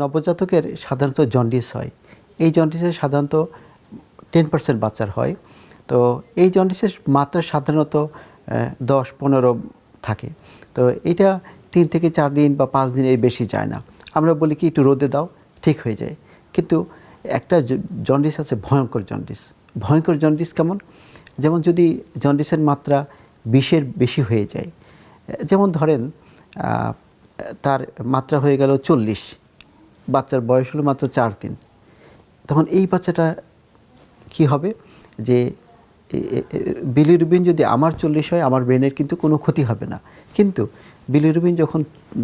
নবজাতকের সাধারণত জন্ডিস হয়। এই জন্ডিসের সাধারণত টেন পার্সেন্ট বাচ্চার হয়। তো এই জন্ডিসের মাত্রা সাধারণত দশ পনেরো থাকে। তো এটা তিন থেকে চার দিন বা পাঁচ দিনের বেশি যায় না। আমরা বলি কি, একটু রোদে দাও, ঠিক হয়ে যায়। কিন্তু একটা জন্ডিস আছে, ভয়ঙ্কর জন্ডিস। ভয়ঙ্কর জন্ডিস কেমন? যেমন যদি জন্ডিসের মাত্রা বিশের বেশি হয়ে যায়। যেমন ধরেন তার মাত্রা হয়ে গেল চল্লিশ। বাচ্চার বয়স হলো মাত্র চার দিন। তখন এই বাচ্চাটা কি হবে? যে বিলিরুবিন যদি আমার চল্লিশ হয়, আমার ব্রেনের কিন্তু কোনো ক্ষতি হবে না। কিন্তু বিলিরুবিন যখন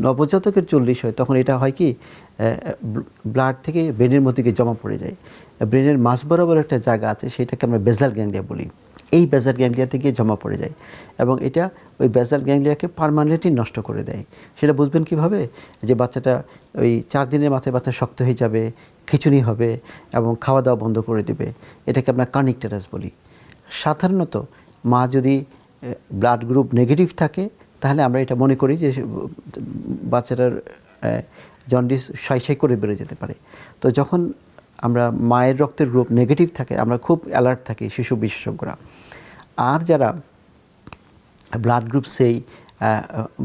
নবজাতকের চল্লিশ হয়, তখন এটা হয় কি ব্লাড থেকে ব্রেনের মধ্যে গিয়ে জমা পড়ে যায়। ব্রেনের মাঝ বরাবর একটা জায়গা আছে, সেটাকে আমরা বেজাল গ্যাংলিয়া বলি। এই বেজাল গ্যাংলিয়াতে গিয়ে জমা পড়ে যায় এবং এটা ওই বেজাল গ্যাংলিয়াকে পারমানেন্টলি নষ্ট করে দেয়। সেটা বুঝবেন কীভাবে? যে বাচ্চাটা ওই চার দিনের মাথায় বাচ্চা শক্ত হয়ে যাবে খিচুনি হবে এবং খাওয়া দাওয়া বন্ধ করে দেবে। এটাকে আমরা কানিকটেরাস বলি। সাধারণত মা যদি ব্লাড গ্রুপ নেগেটিভ থাকে তাহলে আমরা এটা মনে করি যে বাচ্চাটার জন্ডিস সাই সাই করে বেড়ে যেতে পারে। তো যখন আমরা মায়ের রক্তের গ্রুপ নেগেটিভ থাকে, আমরা খুব অ্যালার্ট থাকি শিশু বিশেষজ্ঞরা। আর যারা ব্লাড গ্রুপ সেই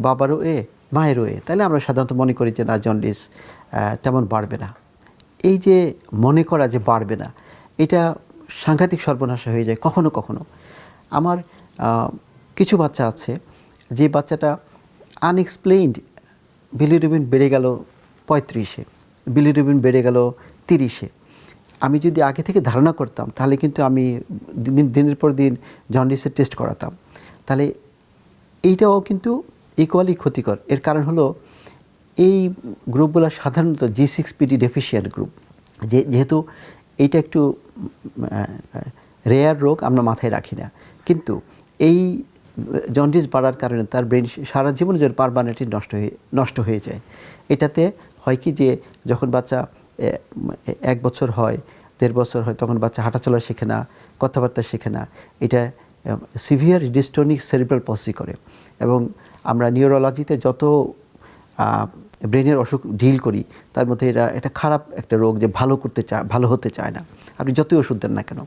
বাবারও এ, মায়েরও এ, তাহলে আমরা সাধারণত মনে করি যে না জন্ডিস তেমন বাড়বে না। এই যে মনে করা যে বাড়বে না, এটা সাংঘাতিক সর্বনাশা হয়ে যায় কখনো কখনো। আমার কিছু বাচ্চা আছে যে বাচ্চাটা আনএক্সপ্লেইনড বিলিরুবিন বেড়ে গেল পঁয়ত্রিশে বিলিরুবিন বেড়ে গেল তিরিশে। আমি যদি আগে থেকে ধারণা করতাম, তাহলে কিন্তু আমি দিন, দিনের পর দিন জন্ডিসের টেস্ট করাতাম। তাহলে এইটাও কিন্তু ইকুয়ালি ক্ষতিকর। এর কারণ হলো এই গ্রুপগুলো সাধারণত G six PD deficient group যে, যেহেতু এইটা একটু রেয়ার রোগ, আমরা মাথায় রাখি না। কিন্তু এই জন্ডিস বাড়ার কারণে তার ব্রেন সারা জীবনে যেন পারমানেন্টলি নষ্ট হয়ে নষ্ট হয়ে যায়। এটাতে হয় কি যে, যখন বাচ্চা এক বছর হয়, দেড় বছর হয়, তখন বাচ্চা হাঁটাচলা শেখে না, কথাবার্তা শেখে না। এটা সিভিয়ার ডিস্টোনিক সেরিব্রাল পসি করে। এবং আমরা নিউরোলজিতে যত ব্রেনের অসুখ ডিল করি, তার মধ্যে এটা এটা খারাপ একটা রোগ যে ভালো করতে চায় ভালো হতে চায় না। আপনি যতই ওষুধ দেন না কেন।